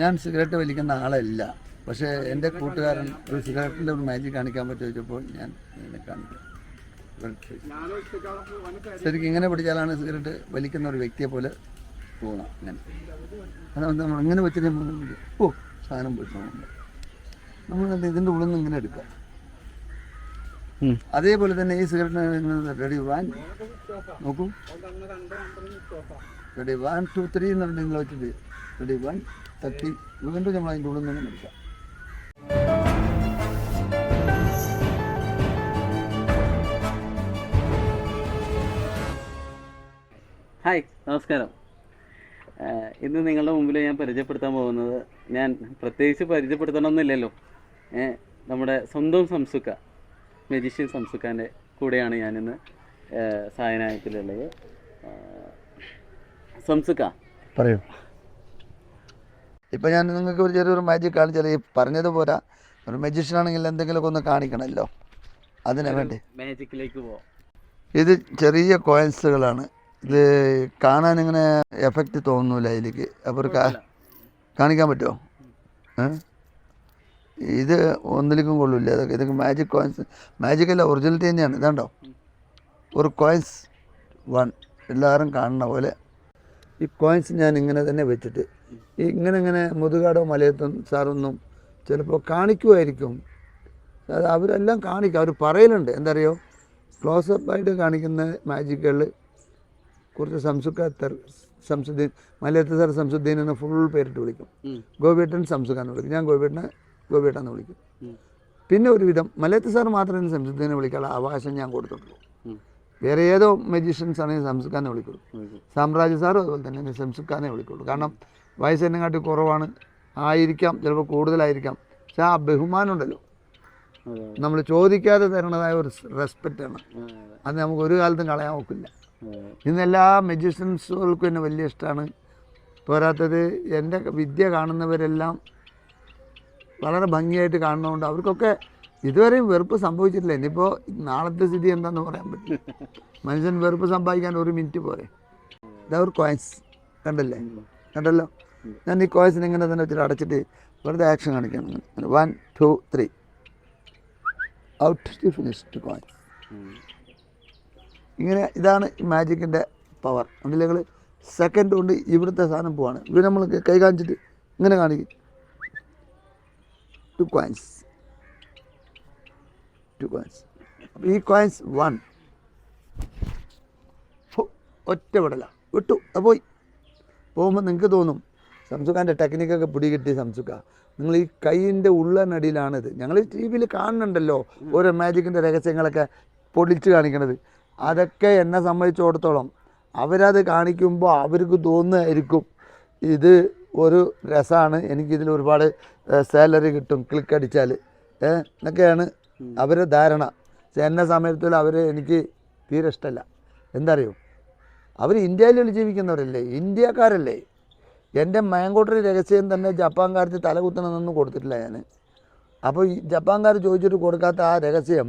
ഞാൻ സിഗരറ്റ് വലിക്കുന്ന ആളല്ല. പക്ഷേ എന്റെ കൂട്ടുകാരൻ ഒരു സിഗരറ്റിന്റെ ഒരു മാജിക് കാണിക്കാൻ പറ്റുമോ ചോദിച്ചപ്പോൾ ഞാൻ ഇങ്ങനെ കാണിക്കാം. ശരിക്കും ഇങ്ങനെ പിടിച്ചാലാണ് സിഗരറ്റ് വലിക്കുന്ന ഒരു വ്യക്തിയെ പോലെ തോന്നാം ഞാൻ. അതാണ് നമ്മൾ ഇങ്ങനെ വെച്ചിട്ട് ഓ സാധനം പോയിട്ട് നമ്മൾ ഇതിന്റെ ഉള്ളിൽ നിന്ന് ഇങ്ങനെ എടുക്കാം അതേപോലെ തന്നെ ഈ സിഗരറ്റിന് റെഡി വൺ നോക്കൂ. റെഡി വൺ ടു ത്രീ എന്ന് പറഞ്ഞാൽ നിങ്ങൾ വെച്ചിട്ട് റെഡി വൺ തട്ടി വീണ്ടും നമ്മൾ അതിന്റെ ഉള്ളിൽ നിന്ന് എടുക്കാം ഹായ് നമസ്കാരം. ഇന്ന് നിങ്ങളുടെ മുമ്പിൽ ഞാൻ പരിചയപ്പെടുത്താൻ പോകുന്നത് ഞാൻ പ്രത്യേകിച്ച് പരിചയപ്പെടുത്തണമെന്നില്ലല്ലോ. നമ്മുടെ സ്വന്തം സംസുക്ക മെജിഷ്യൻ സംസുക്കാന്റെ കൂടെയാണ് ഞാനിന്ന് സായനായത്തിലുള്ളത് സംസുക്ക. പറയൂ. ഇപ്പം ഞാൻ നിങ്ങൾക്ക് ഒരു ചെറിയൊരു മാജിക് കാണിച്ചാൽ ഈ പറഞ്ഞത് പോരാ ഒരു മജീഷ്യൻ ആണെങ്കിൽ എന്തെങ്കിലുമൊക്കെ ഒന്ന് കാണിക്കണമല്ലോ അതിനെ വേണ്ടി. മാജിക്കിലേക്ക് പോവാം. ഇത് ചെറിയ കോയിൻസുകളാണ് ഇത് കാണാൻ ഇങ്ങനെ എഫക്റ്റ് തോന്നുന്നില്ല അതിലേക്ക് അപ്പോൾ ഒരു കാണിക്കാൻ പറ്റുമോ ഇത് ഒന്നിലേക്കും കൊള്ളില്ല. ഇതൊക്കെ ഇതൊക്കെ മാജിക് കോയിൻസ് മാജിക് അല്ല ഒറിജിനൽ തന്നെയാണ്. ഇതാണ്ടോ? ഒരു കോയിൻസ് വൺ എല്ലാവരും കാണുന്ന പോലെ ഈ കോയിൻസ് ഞാൻ ഇങ്ങനെ തന്നെ വെച്ചിട്ട് ഈ ഇങ്ങനെ ഇങ്ങനെ മുതുകാടോ മലയത്തും സാറൊന്നും ചിലപ്പോൾ കാണിക്കുമായിരിക്കും അത് അവരെല്ലാം കാണിക്കും. അവർ പറയലുണ്ട്. എന്താ അറിയോ ക്ലോസപ്പ് ആയിട്ട് കാണിക്കുന്ന മാജിക്കുകളിൽ കുറച്ച് സംസുഖത്തർ തെർ സംസുദ്ദീൻ മലയത്ത് സാർ സംസുദ്ദീൻ എന്ന് ഫുൾ പേരിട്ട് വിളിക്കും. ഗോപിയേട്ടൻ സംസുഖാന്ന് വിളിക്കും. ഞാൻ ഗോപിയേട്ടനെ ഗോപിയേട്ടാന്ന് വിളിക്കും. പിന്നെ ഒരുവിധം മലയത്ത് സാർ മാത്രമേ സംസുദ്ദീനെ വിളിക്കാനുള്ള അവകാശം ഞാൻ കൊടുത്തിട്ടുള്ളൂ. വേറെ ഏതോ മജീഷ്യൻസ് ആണെങ്കിൽ സംസുഖാനെ വിളിക്കുള്ളൂ. സാമ്രാജ്യ സാറും അതുപോലെ തന്നെ സംസുഖാനെ വിളിക്കുള്ളൂ. കാരണം വയസ്സ് കുറവാണ്. ആയിരിക്കാം ചിലപ്പോൾ കൂടുതലായിരിക്കാം. പക്ഷെ ആ ബഹുമാനം ഉണ്ടല്ലോ നമ്മൾ ചോദിക്കാതെ തരണതായ ഒരു റെസ്പെക്റ്റാണ് അത് നമുക്ക് ഒരു കാലത്തും കളയാൻ ഒക്കില്ല. ഇന്ന് എല്ലാ മജീഷ്യൻസുകൾക്കും എന്നെ വലിയ ഇഷ്ടമാണ്. പോരാത്തത് എന്റെ വിദ്യ കാണുന്നവരെല്ലാം വളരെ ഭംഗിയായിട്ട് കാണുന്നതുകൊണ്ട് അവർക്കൊക്കെ ഇതുവരെയും വെറുപ്പ് സംഭവിച്ചിട്ടില്ല. ഇനിയിപ്പോൾ നാളത്തെ സ്ഥിതി എന്താണെന്ന് പറയാൻ പറ്റില്ല. മനുഷ്യൻ വെറുപ്പ് സമ്പാദിക്കാൻ ഒരു മിനിറ്റ് പോരെ. ഇതാ ഒരു കോയിൻസ് കണ്ടല്ലേ? കണ്ടല്ലോ? ഞാൻ ഈ കോയിൻസിന് ഇങ്ങനെ തന്നെ വെച്ചിട്ട് അടച്ചിട്ട് വെറുതെ ആക്ഷൻ കാണിക്കണം one two three out to finish coins ഉം. ഇങ്ങനെ ഇതാണ് ഈ മാജിക്കിന്റെ പവർ ഞങ്ങൾ സെക്കൻഡ് കൊണ്ട് ഇവിടുത്തെ സാധനം പോവാണ്. ഇവിടെ നമ്മൾ കൈ കാണിച്ചിട്ട് ഇങ്ങനെ കാണിക്കും. ടു കോയിൻസ് ടു കോയിൻസ് അപ്പോൾ ഈ കോയിൻസ് വൺ ഒറ്റ വിടല. വിട്ടു. അത് പോയി. പോകുമ്പോൾ നിങ്ങൾക്ക് തോന്നും സംസുഖാന്റെ ടെക്നിക്കൊക്കെ പിടി കിട്ടി സംസുഖ നിങ്ങൾ ഈ കൈയിന്റെ ഉള്ളനടിയിലാണിത്. ഞങ്ങൾ ടി വിയിൽ കാണുന്നുണ്ടല്ലോ ഓരോ മാജിക്കിന്റെ രഹസ്യങ്ങളൊക്കെ പൊളിച്ച് കാണിക്കണത്. അതൊക്കെ എന്നെ സംബന്ധിച്ചിടത്തോളം അവരത് കാണിക്കുമ്പോൾ അവർക്ക് തോന്നുമായിരിക്കും ഇത് ഒരു രസമാണ് എനിക്കിതിൽ ഒരുപാട് സാലറി കിട്ടും. ക്ലിക്ക് അടിച്ചാൽ എന്നൊക്കെയാണ് അവരുടെ ധാരണ. എന്ന സമയത്തിൽ അവർ എനിക്ക് തീരെ ഇഷ്ടമല്ല എന്തറിയോ? അവർ ഇന്ത്യയിൽ ജീവിക്കുന്നവരല്ലേ? ഇന്ത്യക്കാരല്ലേ? എന്റെ മയങ്കോട്ടൊരു രഹസ്യം തന്നെ ജപ്പാൻകാർക്ക് തലകുത്തണമെന്നൊന്നും കൊടുത്തിട്ടില്ല ഞാൻ അപ്പോൾ ഈ ജപ്പാൻകാർ ചോദിച്ചിട്ട് കൊടുക്കാത്ത ആ രഹസ്യം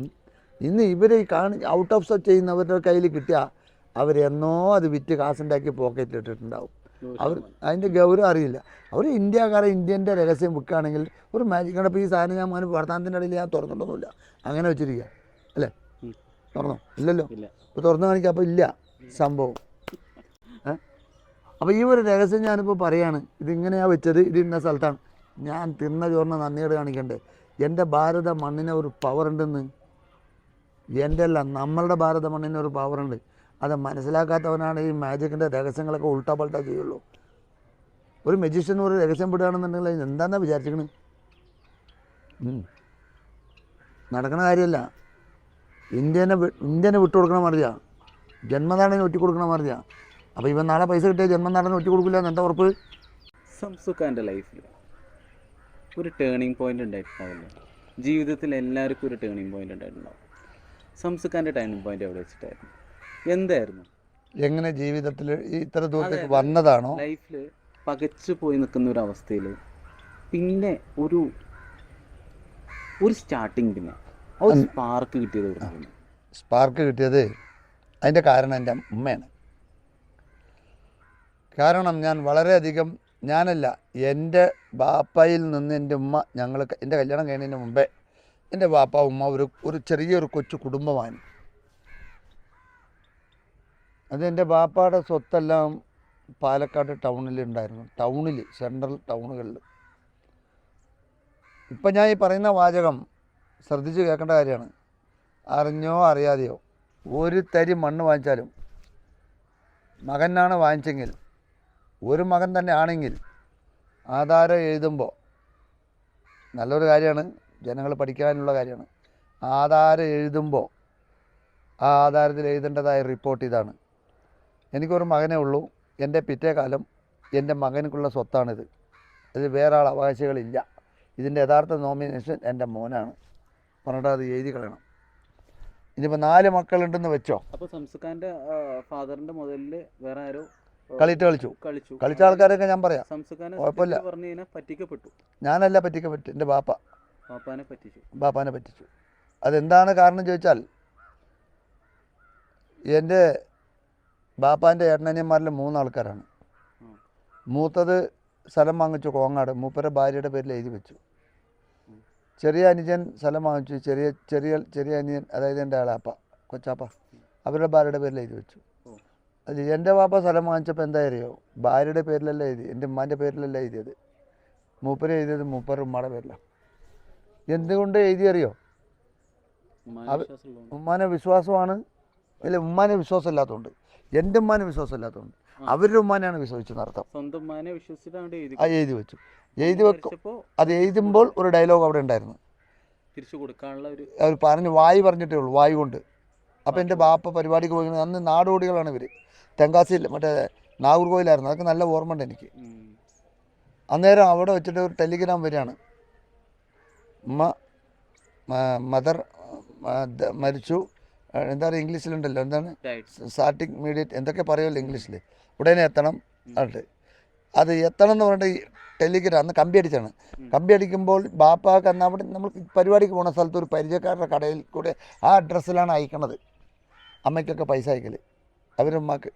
ഇന്ന് ഇവർ ഈ കാണി ഔട്ട് ഓഫ് സ്റ്റോക്ക് ചെയ്യുന്നവരുടെ കയ്യിൽ കിട്ടിയാൽ അവരെന്നോ അത് വിറ്റ് കാശുണ്ടാക്കി പോക്കറ്റിൽ ഇട്ടിട്ടുണ്ടാവും. അവർ അതിന്റെ ഗൗരവം അറിയില്ല. അവർ ഇന്ത്യക്കാരെ ഇന്ത്യന്റെ രഹസ്യം വിൽക്കുകയാണെങ്കിൽ ഒരു മാജിക് കണ്ടപ്പോൾ ഈ സാധനം ഞാൻ മോനെ വർത്തമാനത്തിന്റെ ഇടയിൽ ഞാൻ തുറന്നിട്ടൊന്നുമില്ല. അങ്ങനെ വെച്ചിരിക്കുക. അല്ലേ? തുറന്നോ? ഇല്ലല്ലോ? ഇല്ല. ഇപ്പോൾ തുറന്നു കാണിക്കുക അപ്പോൾ ഇല്ല സംഭവം. അപ്പോൾ ഈ ഒരു രഹസ്യം ഞാനിപ്പോൾ പറയാണ്. ഇതിങ്ങനെയാണ് വെച്ചത്. ഇത് ഇന്ന സ്ഥലത്താണ്. ഞാൻ തിന്ന ചോറിനെ നന്ദിയോട് കാണിക്കണ്ടേ? എന്റെ ഭാരത മണ്ണിന് ഒരു പവർ ഉണ്ടെന്ന്. എന്റെ അല്ല നമ്മളുടെ ഭാരത മണ്ണിന് ഒരു പവർ ഉണ്ട്. അത് മനസ്സിലാക്കാത്തവനാണ് ഈ മാജിക്കിന്റെ രഹസ്യങ്ങളൊക്കെ ഉൾട്ടാ പൾട്ടാ ചെയ്യുള്ളൂ. ഒരു മജീഷ്യൻ ഒരു രഹസ്യം പെടുകയാണെന്നുണ്ടെങ്കിൽ എന്താണെന്നാ വിചാരിച്ചിരിക്കണ്. നടക്കണ കാര്യമല്ല. ഇന്ത്യനെ ഇന്ത്യനെ വിട്ടുകൊടുക്കണ മറിയാ ജന്മനാടനെ ഒറ്റി കൊടുക്കണ മറിയാ അപ്പോൾ ഇവൻ നാളെ പൈസ കിട്ടിയ ജന്മനാടനെ ഒറ്റി കൊടുക്കില്ല എന്താ ഉറപ്പ്? സംസുഖാന്റെ ലൈഫിൽ ഒരു ടേണിംഗ് പോയിന്റ് ഉണ്ടായിട്ടുണ്ടാവില്ല? ജീവിതത്തിൽ എല്ലാവർക്കും ഒരു ടേണിംഗ് പോയിന്റ് ഉണ്ടായിട്ടുണ്ടാവും. സംസുഖാന്റെ ടേണിംഗ് പോയിന്റ് എവിടെ വെച്ചിട്ടായിരുന്നു? എന്തായിരുന്നു? എങ്ങനെ ജീവിതത്തിൽ ഇത്ര ദൂരത്തേക്ക് വന്നതാണോ? ലൈഫിൽ പകച്ചു പോയി നിൽക്കുന്ന ഒരു അവസ്ഥയിൽ പിന്നെ ഒരു ഒരു സ്റ്റാർട്ടിങ് പിന്നെ ഒരു സ്പാർക്ക് കിട്ടിയത് സ്പാർക്ക് കിട്ടിയത് അതിന്റെ കാരണം എന്റെ അമ്മയാണ്. കാരണം ഞാൻ വളരെയധികം ഞാനല്ല എന്റെ ബാപ്പയിൽ നിന്ന് എന്റെ ഉമ്മ ഞങ്ങൾ എന്റെ കല്യാണം കഴിഞ്ഞതിന് മുമ്പേ എന്റെ ബാപ്പ ഉമ്മ ഒരു ഒരു ചെറിയൊരു കൊച്ചു കുടുംബമാണ്. അത് എന്റെ ബാപ്പയുടെ സ്വത്തെല്ലാം പാലക്കാട് ടൗണിൽ ഉണ്ടായിരുന്നു ടൗണിൽ സെൻട്രൽ ടൗണുകളിൽ ഇപ്പം ഞാൻ ഈ പറയുന്ന വാചകം ശ്രദ്ധിച്ച് കേൾക്കേണ്ട കാര്യമാണ്. അറിഞ്ഞോ അറിയാതെയോ ഒരു തരി മണ്ണ് വാങ്ങിച്ചാലും മകനാണ് വാങ്ങിച്ചെങ്കിൽ ഒരു മകൻ തന്നെ ആണെങ്കിൽ ആധാരം എഴുതുമ്പോൾ നല്ലൊരു കാര്യമാണ്. ജനങ്ങൾ പഠിക്കാനുള്ള കാര്യമാണ്. ആധാരം എഴുതുമ്പോൾ ആ ആധാരത്തിൽ എഴുതേണ്ടതായ റിപ്പോർട്ട് ഇതാണ്. എനിക്കൊരു മകനേ ഉള്ളൂ. എന്റെ പിറ്റേ കാലം എന്റെ മകനക്കുള്ള സ്വത്താണിത്. അതിൽ വേറെ ആൾ അവകാശികളില്ല. ഇതിന്റെ യഥാർത്ഥ നോമിനേഷൻ എന്റെ മോനാണ്. പറഞ്ഞിട്ട് അത് എഴുതി കളയണം. ഇനിയിപ്പോൾ നാല് മക്കളുണ്ടെന്ന് വെച്ചോ? അപ്പോൾ സംസ്കാരന്റെ ഫാദറിന്റെ മുതലിൽ വേറെ ആരോ ആ, കളിയിട്ട് കളിച്ചു. കളിച്ചു. കളിച്ച ആൾക്കാരൊക്കെ ഞാൻ പറയാം. കുഴപ്പമില്ല. പറഞ്ഞു കഴിഞ്ഞാൽ പറ്റിക്കപ്പെട്ടു. ഞാനല്ല പറ്റിക്കപ്പെട്ടു. എന്റെ ബാപ്പ. ബാപ്പാനെ പറ്റിച്ചു. ബാപ്പാനെ പറ്റിച്ചു. അതെന്താണ് കാരണം ചോദിച്ചാൽ എന്റെ ബാപ്പാന്റെ ഏട്ടനനിയന്മാരിൽ മൂന്നാൾക്കാരാണ്. മൂത്തത് സ്ഥലം വാങ്ങിച്ചു കോങ്ങാട്. മൂപ്പരെ ഭാര്യയുടെ പേരിൽ എഴുതി വെച്ചു. ചെറിയ അനുജൻ സ്ഥലം വാങ്ങിച്ചു. ചെറിയ ചെറിയ ചെറിയ അനിയൻ അതായത് എന്റെ ആളാപ്പ കൊച്ചാപ്പ അവരുടെ ഭാര്യയുടെ പേരിൽ എഴുതി വെച്ചു. അത് എന്റെ പാപ്പ സ്ഥലം വാങ്ങിച്ചപ്പോൾ എന്താ അറിയോ ഭാര്യയുടെ പേരിലല്ല എഴുതി എന്റെ ഉമ്മാന്റെ പേരിലല്ല എഴുതിയത്. മൂപ്പര് എഴുതിയത് മൂപ്പർ ഉമ്മയുടെ പേരിലാണ് എന്തുകൊണ്ട് എഴുതി അറിയോ ഉമ്മാനെ വിശ്വാസമാണ്. അല്ലെ ഉമ്മാനെ വിശ്വാസം ഇല്ലാത്തതുകൊണ്ട് എന്റെ ഉമ്മാനെ വിശ്വാസം ഇല്ലാത്തതുകൊണ്ട് ആ. അവരുടെ ഉമ്മാനെയാണ് വിശ്വസിച്ചത് അർത്ഥം സ്വന്തം ഉമ്മാനെ ആ എഴുതി വെച്ചു. എഴുതി വെക്കും അത് എഴുതുമ്പോൾ ഒരു ഡയലോഗ് അവിടെ ഉണ്ടായിരുന്നു. തിരിച്ചു കൊടുക്കാനുള്ള ഒരു അവർ പറഞ്ഞു വായി പറഞ്ഞിട്ടേ ഉള്ളൂ വായി കൊണ്ട്. അപ്പോൾ എന്റെ ബാപ്പ പരിപാടിക്ക് പോയി അന്ന് നാടോടികളാണ് ഇവർ തെങ്കാസിയിൽ മറ്റേ നാഗർകോയിലായിരുന്നു അതൊക്കെ നല്ല ഓർമ്മ ഉണ്ട് എനിക്ക്. അന്നേരം അവിടെ വെച്ചിട്ട് ഒരു ടെലിഗ്രാം വരികയാണ്. ഉമ്മ മദർ മരിച്ചു. എന്താ പറയുക ഇംഗ്ലീഷിലുണ്ടല്ലോ? എന്താണ്. സ്റ്റാർട്ടിങ് മീഡിയറ്റ് എന്തൊക്കെ പറയുമല്ലോ ഇംഗ്ലീഷിൽ ഉടനെ എത്തണം. എന്നിട്ട് അത് എത്തണം എന്ന് പറഞ്ഞിട്ട് ഈ ടെലിഗ്രാം അന്ന് കമ്പി അടിച്ചാണ്. കമ്പി അടിക്കുമ്പോൾ ബാപ്പാക്ക് അന്ന് അവിടെ നമ്മൾ പരിപാടിക്ക് പോണ സ്ഥലത്ത് ഒരു പരിചയക്കാരുടെ കടയിൽ കൂടെ ആ അഡ്രസ്സിലാണ് അയക്കണത്. അമ്മയ്ക്കൊക്കെ പൈസ അയക്കൽ അവരമ്മക്ക്.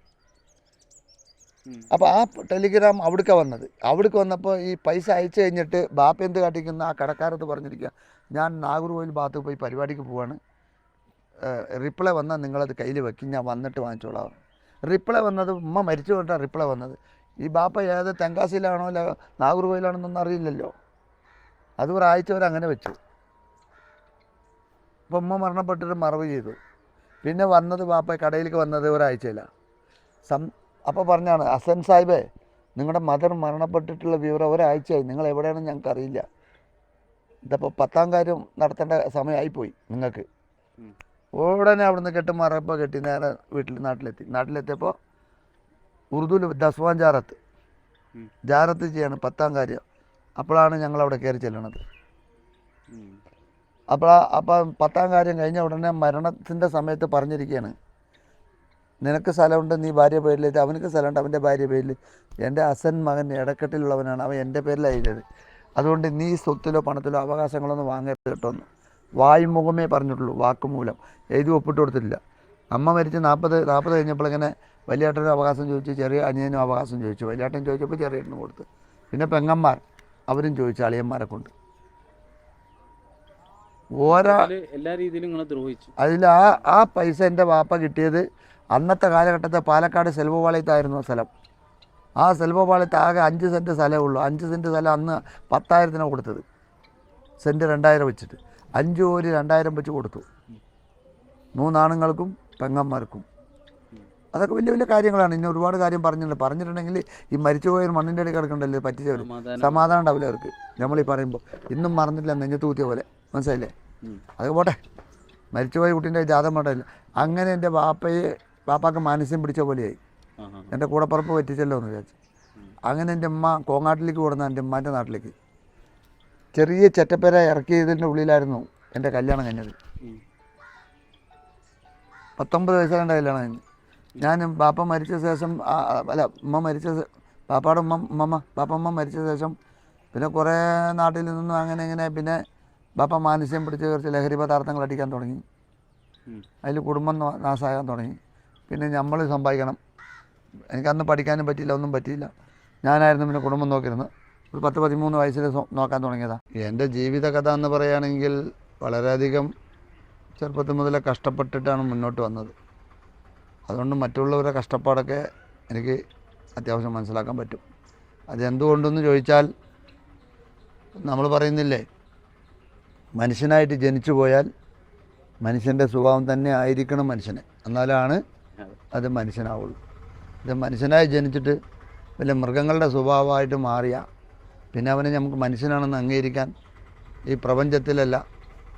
അപ്പോൾ ആ ടെലിഗ്രാം അവിടേക്ക് വന്നത്. അവിടേക്ക് വന്നപ്പോൾ ഈ പൈസ അയച്ചു കഴിഞ്ഞിട്ട് ബാപ്പ എന്ത് കാട്ടിക്കുന്ന? ആ കടക്കാരത്ത് പറഞ്ഞിരിക്കുക ഞാൻ നാഗർകോവിൽ ഭാഗത്ത് പോയി പരിപാടിക്ക് പോവാണ്. റിപ്ലൈ വന്നാൽ നിങ്ങളത് കയ്യിൽ വെക്കും. ഞാൻ വന്നിട്ട് വാങ്ങിച്ചോളാം. റിപ്ലൈ വന്നത് ഉമ്മ മരിച്ചു കൊണ്ടാണ് റിപ്ലൈ വന്നത്. ഈ ബാപ്പ ഏത് തെങ്കാശിയിലാണോ അല്ല നാഗർകോയിലാണെന്നൊന്നും അറിയില്ലല്ലോ. അത് ഒരാഴ്ച വരെ അങ്ങനെ വെച്ചു. അപ്പം ഉമ്മ മരണപ്പെട്ടിട്ട് മറവ് ചെയ്തു. പിന്നെ വന്നത് ബാപ്പ കടയിലേക്ക് വന്നത് ഒരാഴ്ചയില്ല സം അപ്പോൾ പറഞ്ഞാണ് അസൻ സാഹിബേ നിങ്ങളുടെ മദർ മരണപ്പെട്ടിട്ടുള്ള വിവരം ഒരാഴ്ചയായി. നിങ്ങൾ എവിടെയാണെന്ന് ഞങ്ങൾക്ക് അറിയില്ല. ഇതപ്പോൾ പത്താം കാര്യം നടത്തേണ്ട സമയമായിപ്പോയി നിങ്ങൾക്ക്. ഉടനെ അവിടുന്ന് കെട്ട് മറപ്പ കെട്ടി നേരെ വീട്ടിൽ നാട്ടിലെത്തി. നാട്ടിലെത്തിയപ്പോൾ ഉറുദുവിൽ ദസ്വാൻ ജാറത്ത്. ജാറത്ത് ചെയ്യാണ് പത്താം കാര്യം. അപ്പോഴാണ് ഞങ്ങൾ അവിടെ കയറി ചെല്ലണത്. അപ്പോൾ അപ്പം പത്താം കാര്യം കഴിഞ്ഞ ഉടനെ മരണത്തിന്റെ സമയത്ത് പറഞ്ഞിരിക്കുകയാണ് നിനക്ക് സ്ഥലമുണ്ട് നീ ഭാര്യ പേരിലേക്ക് അവനക്ക് സ്ഥലമുണ്ട് അവന്റെ ഭാര്യ പേരിൽ എന്റെ അസൻ മകൻ ഇടക്കെട്ടിലുള്ളവനാണ് അവൻ എന്റെ പേരിലായിരുന്നത് അതുകൊണ്ട് നീ സ്വത്തിലോ പണത്തിലോ അവകാശങ്ങളൊന്നും വാങ്ങരുത് കേട്ടോ എന്ന്. വായ്മുഖമേ പറഞ്ഞിട്ടുള്ളൂ വാക്കുമൂലം. എഴുതി ഒപ്പിട്ട് കൊടുത്തിട്ടില്ല. അമ്മ മരിച്ച് നാൽപ്പത് നാൽപ്പത് കഴിഞ്ഞപ്പോൾ ഇങ്ങനെ വലിയേട്ടനും അവകാശം ചോദിച്ചു ചെറിയ അനിയനും അവകാശം ചോദിച്ചു. വലിയേട്ടൻ ചോദിച്ചപ്പോൾ ചെറിയേട്ടനും കൊടുത്തു. പിന്നെ പെങ്ങന്മാർ അവരും ചോദിച്ചു അളിയന്മാരെ കൊണ്ട്. ഓരോ എല്ലാ രീതിയിലും ദ്രോഹിച്ചു. അതിൽ ആ ആ പൈസ എന്റെ വാപ്പ കിട്ടിയത് അന്നത്തെ കാലഘട്ടത്തെ പാലക്കാട് സെൽവപാളയത്തായിരുന്നു സ്ഥലം. ആ സെൽവപാളയത്ത് ആകെ അഞ്ച് സെന്റ് സ്ഥലമേ ഉള്ളൂ. അഞ്ച് സെന്റ് സ്ഥലം അന്ന് പത്തായിരത്തിനാണ് കൊടുത്തത്. സെന്റ് രണ്ടായിരം വെച്ചിട്ട്. അഞ്ച് കോരി രണ്ടായിരം വെച്ച് കൊടുത്തു. മൂന്നാണുങ്ങൾക്കും പെങ്ങന്മാർക്കും. അതൊക്കെ വലിയ വലിയ കാര്യങ്ങളാണ്. ഇനി ഒരുപാട് കാര്യം പറഞ്ഞിട്ടുണ്ട്. പറഞ്ഞിട്ടുണ്ടെങ്കിൽ ഈ മരിച്ചുപോയ മണ്ണിന്റെ ഇടയിൽ കിടക്കണ്ടല്ലോ പറ്റിച്ചവർ സമാധാനം. ഉണ്ടാവില്ല അവർക്ക്. നമ്മളീ പറയുമ്പോൾ ഇന്നും മറന്നിട്ടില്ല നെഞ്ഞത്ത് കൂത്തിയ പോലെ. മനസ്സിലായില്ലേ? അതൊക്കെ അത് പോട്ടെ മരിച്ചുപോയ കുട്ടീന്റെ ജാതം വേണ്ടല്ല അങ്ങനെ എന്റെ വാപ്പയെ വാപ്പാക്ക് മാനസ്യം പിടിച്ച പോലെയായി. എന്റെ കൂടപ്പുറപ്പ് പറ്റിച്ചല്ലോ എന്ന് വിചാരിച്ചു. അങ്ങനെ എന്റെ ഉമ്മ കോങ്ങാട്ടിലേക്ക് കൊടുന്ന എന്റെ ഉമ്മാന്റെ നാട്ടിലേക്ക്. ചെറിയ ചെറ്റപ്പേര ഇറക്കിയതിന്റെ ഉള്ളിലായിരുന്നു എന്റെ കല്യാണം കഴിഞ്ഞത്. പത്തൊമ്പത് വയസ്സാണ്ട് കല്യാണം കഴിഞ്ഞു. ഞാൻ ബാപ്പ മരിച്ച ശേഷം അല്ല ഉമ്മ മരിച്ച പാപ്പാടെ ഉമ്മ ഉമ്മമ്മ ബാപ്പമ്മ മരിച്ച ശേഷം പിന്നെ കുറേ നാട്ടിൽ നിന്നും അങ്ങനെ ഇങ്ങനെ പിന്നെ ബാപ്പ മാനസ്യം പിടിച്ച് കുറച്ച് ലഹരി പദാർത്ഥങ്ങൾ അടിക്കാൻ തുടങ്ങി. അതിൽ കുടുംബം നാശമാകാൻ തുടങ്ങി. പിന്നെ നമ്മൾ സമ്പാദിക്കണം. എനിക്കന്ന് പഠിക്കാനും പറ്റിയില്ല ഒന്നും പറ്റിയില്ല. ഞാനായിരുന്നു പിന്നെ കുടുംബം നോക്കിയിരുന്നത്. ഒരു പത്ത് പതിമൂന്ന് വയസ്സിൽ നോക്കാൻ തുടങ്ങിയതാ. എന്റെ ജീവിത കഥ എന്ന് പറയുകയാണെങ്കിൽ വളരെയധികം ചെറുപ്പത്തിൽ മുതലേ കഷ്ടപ്പെട്ടിട്ടാണ് മുന്നോട്ട് വന്നത്. അതുകൊണ്ട് മറ്റുള്ളവരുടെ കഷ്ടപ്പാടൊക്കെ എനിക്ക് അത്യാവശ്യം മനസ്സിലാക്കാൻ പറ്റും. അതെന്തുകൊണ്ടെന്ന് ചോദിച്ചാൽ നമ്മൾ പറയുന്നില്ലേ മനുഷ്യനായിട്ട് ജനിച്ചു പോയാൽ മനുഷ്യന്റെ സ്വഭാവം തന്നെ ആയിരിക്കണം മനുഷ്യനെ. എന്നാലാണ് അത് മനുഷ്യനാവുള്ളൂ. ഇത് മനുഷ്യനായി ജനിച്ചിട്ട് വല്ല മൃഗങ്ങളുടെ സ്വഭാവമായിട്ട് മാറിയ പിന്നെ അവനെ നമുക്ക് മനുഷ്യനാണെന്ന് അംഗീകരിക്കാൻ ഈ പ്രപഞ്ചത്തിലല്ല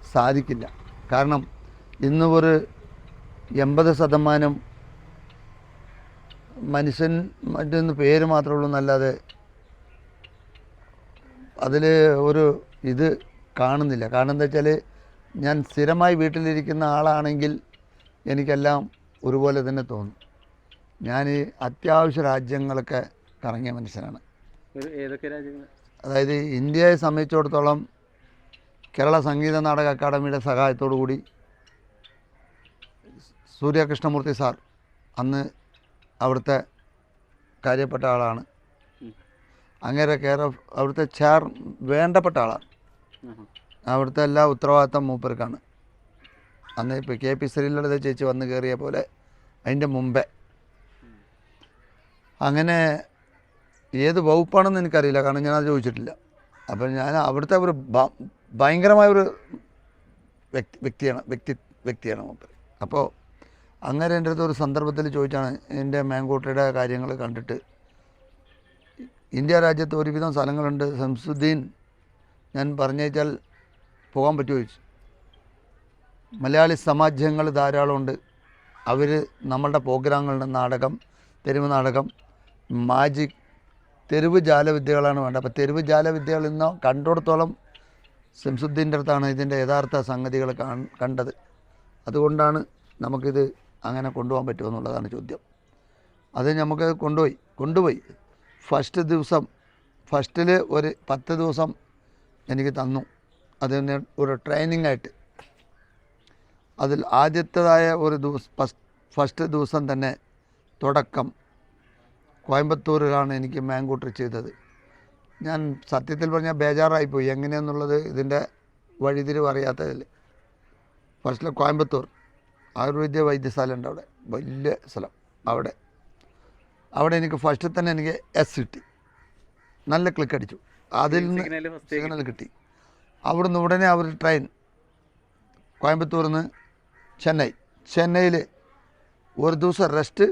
സാധിക്കില്ല. കാരണം ഇന്ന് ഒരു എൺപത് ശതമാനം മനുഷ്യൻ മറ്റൊന്ന് പേര് മാത്രമേ ഉള്ളൂ എന്നല്ലാതെ അതിൽ ഒരു ഇത് കാണുന്നില്ല. കാരണം എന്താ വെച്ചാൽ ഞാൻ സ്ഥിരമായി വീട്ടിലിരിക്കുന്ന ആളാണെങ്കിൽ എനിക്കെല്ലാം ഒരുപോലെ തന്നെ തോന്നും. ഞാൻ ഈ അത്യാവശ്യ രാജ്യങ്ങളൊക്കെ കറങ്ങിയ മനുഷ്യനാണ്. ഏതൊക്കെ രാജ്യങ്ങൾ അതായത് ഇന്ത്യയെ സംബന്ധിച്ചിടത്തോളം കേരള സംഗീത നാടക അക്കാദമിയുടെ സഹായത്തോടു കൂടി സൂര്യകൃഷ്ണമൂർത്തി സാർ അന്ന് അവിടുത്തെ കാര്യപ്പെട്ട ആളാണ്. അങ്ങനെ കെയർ ഓഫ് അവിടുത്തെ ചെയർ വേണ്ടപ്പെട്ട ആളാണ്. അവിടുത്തെ എല്ലാ ഉത്തരവാദിത്തം മൂപ്പർക്കാണ്. അന്ന് ഇപ്പോൾ കെ പി ശ്രീലളിത ചേച്ചി വന്ന് കയറിയ പോലെ അതിന്റെ മുമ്പേ. അങ്ങനെ ഏത് വകുപ്പാണെന്ന് എനിക്കറിയില്ല കാരണം ഞാനത് ചോദിച്ചിട്ടില്ല. അപ്പം ഞാൻ അവിടുത്തെ ഒരു ഭയങ്കരമായ ഒരു വ്യക്തി വ്യക്തിയാണ് വ്യക്തി വ്യക്തിയാണ് മൂപ്പർ അപ്പോൾ അങ്ങനെ എന്റെ അടുത്ത് ഒരു സന്ദർഭത്തിൽ ചോദിച്ചാണ് എന്റെ മാങ്കോട്ടയുടെ കാര്യങ്ങൾ കണ്ടിട്ട് ഇന്ത്യ രാജ്യത്ത് ഒരുവിധം സ്ഥലങ്ങളുണ്ട് ശംസുദ്ദീൻ ഞാൻ പറഞ്ഞേച്ചാൽ പോകാൻ പറ്റുമോ ചോദിച്ചു. മലയാളി സമാജങ്ങൾ ധാരാളമുണ്ട് അവർ നമ്മളുടെ പ്രോഗ്രാമുകളുടെ നാടകം തെരുവ് നാടകം മാജിക് തെരുവ് ജാലവിദ്യകളാണ് വേണ്ടത്. അപ്പോൾ തെരുവ് ജാലവിദ്യകൾ ഇന്ന് കണ്ടിടത്തോളം ശംസുദ്ദീന്റെ അടുത്താണ് ഇതിന്റെ യഥാർത്ഥ സംഗതികൾ കണ്ടത്. അതുകൊണ്ടാണ് നമുക്കിത് അങ്ങനെ കൊണ്ടുപോകാൻ പറ്റുമെന്നുള്ളതാണ് ചോദ്യം. അത് നമുക്ക് കൊണ്ടുപോയി. കൊണ്ടുപോയി. ഫസ്റ്റ് ദിവസം ഫസ്റ്റിൽ ഒരു പത്ത് ദിവസം എനിക്ക് തന്നു. അതിന് ഒരു ട്രെയിനിങ് ആയിട്ട്. അതിൽ ആദ്യത്തേതായ ഒരു ദിവസം ഫസ്റ്റ് ദിവസം തന്നെ തുടക്കം. കോയമ്പത്തൂരിലാണ് എനിക്ക് മാങ്കൂട്ടർ ചെയ്തത്. ഞാൻ സത്യത്തിൽ പറഞ്ഞാൽ ബേജാറായിപ്പോയി. എങ്ങനെയാണെന്നുള്ളത് ഇതിന്റെ വഴിതിരിവ് അറിയാത്തതിൽ. ഫസ്റ്റിൽ കോയമ്പത്തൂർ. ആയുർവേദ വൈദ്യശാല ഉണ്ട് അവിടെ. വലിയ സ്ഥലം അവിടെ. അവിടെ എനിക്ക് ഫസ്റ്റിൽ തന്നെ എനിക്ക് എസ് കിട്ടി. നല്ല ക്ലിക്ക് അടിച്ചു. അതിൽ നിന്ന് സിഗ്നൽ കിട്ടി. അവിടുന്ന് ഉടനെ അവർ ട്രെയിൻ കോയമ്പത്തൂരിൽ നിന്ന് ചെന്നൈ. ചെന്നൈയിൽ ഒരു ദിവസം റെസ്റ്റ്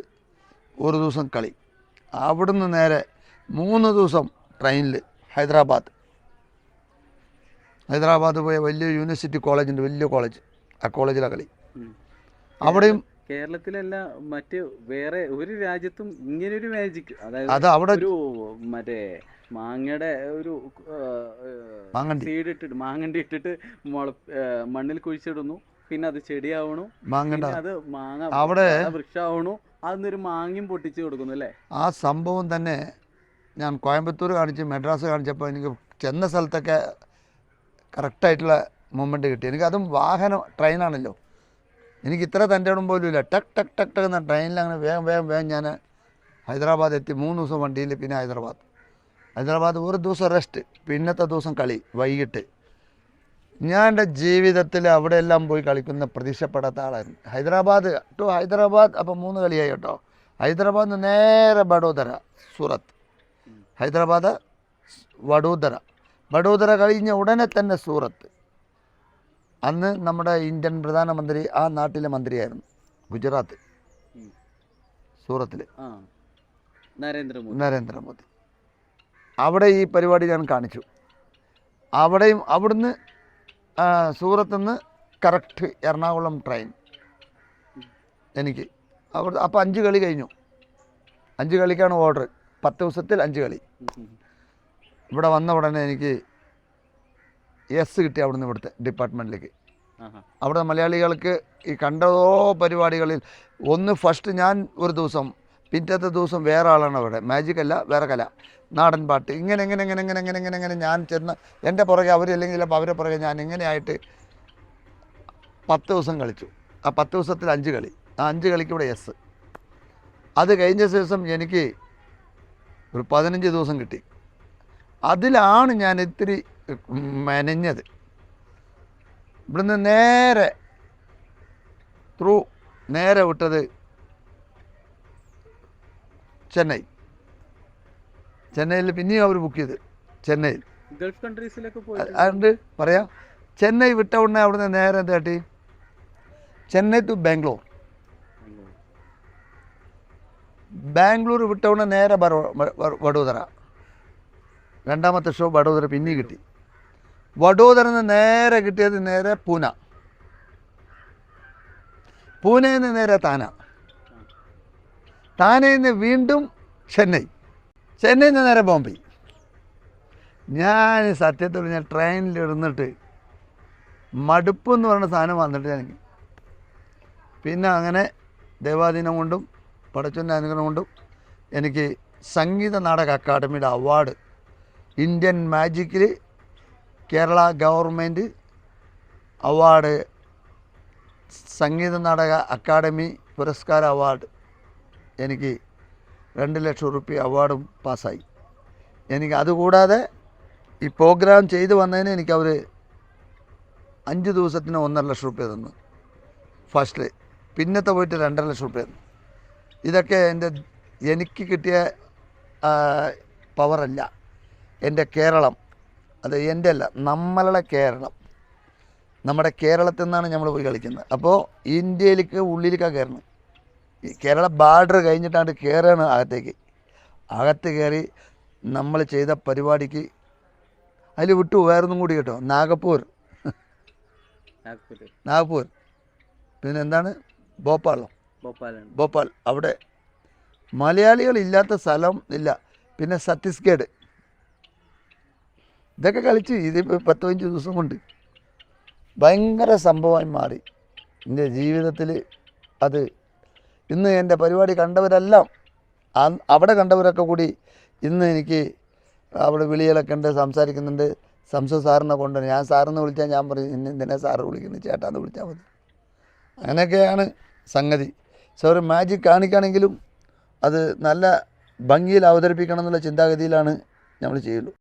ഒരു ദിവസം കളി. അവിടുന്ന് നേരെ മൂന്ന് ദിവസം ട്രെയിനിൽ ഹൈദരാബാദ്. ഹൈദരാബാദ് പോയ വലിയ യൂണിവേഴ്സിറ്റി കോളേജുണ്ട് വലിയ കോളേജ് ആ കോളേജിലെ കളി. അവിടെയും കേരളത്തിലല്ല മറ്റ് വേറെ ഒരു രാജ്യത്തും ഇങ്ങനൊരു മാജിക് അതായത് അത് അവിടെ ഒരു മറ്റേ മാങ്ങയുടെ ഒരു. സീഡ് ഇട്ടിട്ട് മാങ്ങണ്ടി ഇട്ടിട്ട് മുള മണ്ണിൽ കുഴിച്ചിടുന്നു. പിന്നെ അത് ചെടിയാവണു. മാങ്ങണ്ട. അത് മാങ്ങ അവിടെ- വൃക്ഷമാവണു അതിന്നൊരു മാങ്ങയും പൊട്ടിച്ച് കൊടുക്കുന്നു അല്ലേ? ആ സംഭവം തന്നെ ഞാൻ കോയമ്പത്തൂർ കാണിച്ച് മെഡ്രാസ് കാണിച്ചപ്പോൾ എനിക്ക് ചെന്ന സ്ഥലത്തൊക്കെ കറക്റ്റായിട്ടുള്ള മൂമെന്റ് കിട്ടി. എനിക്ക് അതും വാഹനം ട്രെയിനാണല്ലോ എനിക്ക് ഇത്ര തന്റെ ഇടം പോലും ഇല്ല. ടക്ക് ടക്ക് ടക്ക് ടക്ക് എന്ന ട്രെയിനിൽ അങ്ങനെ വേഗം വേഗം വേഗം ഞാൻ ഹൈദരാബാദ് എത്തി. മൂന്ന് ദിവസം വണ്ടിയിൽ പിന്നെ ഹൈദരാബാദ്. ഹൈദരാബാദ് ഒരു ദിവസം റെസ്റ്റ് പിന്നത്തെ ദിവസം കളി വൈകിട്ട്. ഞാൻ എന്റെ ജീവിതത്തിൽ അവിടെ എല്ലാം പോയി കളിക്കുന്ന പ്രതീക്ഷപ്പെടാത്ത ആളായിരുന്നു. ഹൈദരാബാദ് ടു ഹൈദരാബാദ് അപ്പോൾ മൂന്ന് കളിയായി കേട്ടോ. ഹൈദരാബാദ് നേരെ ബഡോദര സൂറത്ത്. ഹൈദരാബാദ് വഡോദര. വഡോദര കഴിഞ്ഞ ഉടനെ തന്നെ സൂറത്ത്. അന്ന് നമ്മുടെ ഇന്ത്യൻ പ്രധാനമന്ത്രി ആ നാട്ടിലെ മന്ത്രിയായിരുന്നു ഗുജറാത്ത്. സൂറത്തിൽ നരേന്ദ്രമോദി. നരേന്ദ്രമോദി. അവിടെ ഈ പരിപാടി ഞാൻ കാണിച്ചു. അവിടെയും അവിടുന്ന് സൂറത്ത് നിന്ന് കറക്റ്റ് എറണാകുളം ട്രെയിൻ. എനിക്ക്. അവിടെ അപ്പോൾ അഞ്ച് കളി കഴിഞ്ഞു. അഞ്ച് കളിക്കാണ് ഓർഡർ പത്ത് ദിവസത്തിൽ അഞ്ച് കളി. ഇവിടെ വന്ന ഉടനെ എനിക്ക് എസ് കിട്ടി അവിടുന്ന് ഇവിടുത്തെ ഡിപ്പാർട്ട്മെന്റിലേക്ക്. അവിടെ മലയാളികൾക്ക് ഈ കണ്ടതോ പരിപാടികളിൽ ഒന്ന് ഫസ്റ്റ് ഞാൻ ഒരു ദിവസം പിറ്റത്തെ ദിവസം വേറെ ആളാണ് അവിടെ. മാജിക് അല്ല വേറെ കല. നാടൻ പാട്ട്. ഇങ്ങനെ ഇങ്ങനെ ഇങ്ങനെ ഇങ്ങനെ ഇങ്ങനെ ഇങ്ങനെ ഇങ്ങനെ ഞാൻ ചെന്ന് എന്റെ പുറകെ അവരില്ലെങ്കിൽ അപ്പോൾ അവരെ പുറകെ ഞാൻ ഇങ്ങനെയായിട്ട് പത്ത് ദിവസം കളിച്ചു. ആ പത്ത് ദിവസത്തിൽ അഞ്ച് കളി. ആ അഞ്ച് കളിക്ക് ഇവിടെ എസ്. അത് കഴിഞ്ഞ ദിവസം എനിക്ക് ഒരു പതിനഞ്ച് ദിവസം കിട്ടി. അതിലാണ് ഞാൻ ഇത്തിരി മെനഞ്ഞത്. ഇവിടുന്ന് നേരെ ത്രൂ നേരെ വിട്ടത് ചെന്നൈ. ചെന്നൈയിൽ പിന്നെയും അവർ ബുക്ക് ചെയ്ത് ചെന്നൈയിൽ. ഗൾഫ് കൺട്രീസിലൊക്കെ പോയി അതുകൊണ്ട് പറയാം. ചെന്നൈ വിട്ട ഉടനെ അവിടുന്ന് നേരെ എന്ത് കാട്ടി? ചെന്നൈ ടു ബാംഗ്ലൂർ. ബാംഗ്ലൂർ വിട്ട ഉടനെ നേരെ വഡോദര. രണ്ടാമത്തെ ഷോ വഡോദര പിന്നെയും കിട്ടി. വഡോദര നിന്ന് നേരെ കിട്ടിയത് നേരെ പൂന. പൂനെയിൽ നിന്ന് നേരെ താന. താനയിൽ നിന്ന് വീണ്ടും ചെന്നൈ. ചെന്നൈയിൽ നിന്ന് നേരെ ബോംബെ. ഞാൻ സത്യത്തിൽ ഞാൻ ട്രെയിനിൽ ഇരുന്നിട്ട് മടുപ്പ് എന്ന് പറയുന്ന സാധനം വന്നിട്ട് എനിക്ക്. പിന്നെ അങ്ങനെ ദൈവാധീനം കൊണ്ടും പടച്ചന്റെ അനുഗ്രഹം കൊണ്ടും എനിക്ക് സംഗീത നാടക അക്കാദമിയുടെ award Indian മാജിക്കിൽ Kerala government award Sangeetha Nataka academy പുരസ്കാര അവാർഡ് എനിക്ക് രണ്ട് ലക്ഷം റുപ്യ അവാർഡും പാസ്സായി. എനിക്ക് അതുകൂടാതെ ഈ പ്രോഗ്രാം ചെയ്തു വന്നതിന് എനിക്ക് അവർ അഞ്ച് ദിവസത്തിന് ഒന്നര ലക്ഷം റുപ്യ തന്നു. ഫസ്റ്റ് പിന്നത്തെ പോയിട്ട് രണ്ടര ലക്ഷം റുപ്യ തന്നു. ഇതൊക്കെ എന്റെ എനിക്ക് കിട്ടിയ പവറല്ല. എന്റെ കേരളം. അത് എന്റെ അല്ല നമ്മളുടെ കേരളം. നമ്മുടെ കേരളത്തിൽ നിന്നാണ് നമ്മൾ പോയി കളിക്കുന്നത്. അപ്പോൾ ഇന്ത്യയിലേക്ക് ഉള്ളിലേക്കാണ് കയറണം കേരള ബാർഡർ കഴിഞ്ഞിട്ടാണ് കയറുകയാണ് അകത്തേക്ക്. അകത്ത് കയറി നമ്മൾ ചെയ്ത പരിപാടിക്ക് അതിൽ വിട്ടു വേറൊന്നും കൂടി കേട്ടോ. നാഗപ്പൂർ. നാഗപ്പൂർ. നാഗ്പൂർ പിന്നെ എന്താണ്? ഭോപ്പാളോ. ഭോപ്പാൽ. അവിടെ മലയാളികൾ ഇല്ലാത്ത സ്ഥലം ഇല്ല. പിന്നെ ഛത്തീസ്ഗഡ്. ഇതൊക്കെ കളിച്ച് ഇത് പത്ത് പതിനഞ്ച് ദിവസം കൊണ്ട് ഭയങ്കര സംഭവമായി മാറി. എന്റെ ജീവിതത്തിൽ അത് ഇന്ന് എന്റെ പരിപാടി കണ്ടവരെല്ലാം അവിടെ കണ്ടവരൊക്കെ കൂടി ഇന്ന് എനിക്ക് അവിടെ വിളികളൊക്കെ ഉണ്ട് സംസാരിക്കുന്നുണ്ട്. സംസു സാറിനെ കൊണ്ട് ഞാൻ സാറിന്ന് വിളിച്ചാൽ ഞാൻ പറയും ഇന്ന് എന്തിനാ സാറ് വിളിക്കുന്നു ചേട്ടാന്ന് വിളിച്ചാൽ മതി. അങ്ങനെയൊക്കെയാണ് സംഗതി. സോ ഒരു മാജിക് കാണിക്കുകയാണെങ്കിലും അത് നല്ല ഭംഗിയിൽ അവതരിപ്പിക്കണം എന്നുള്ള ചിന്താഗതിയിലാണ് നമ്മൾ ചെയ്യുള്ളൂ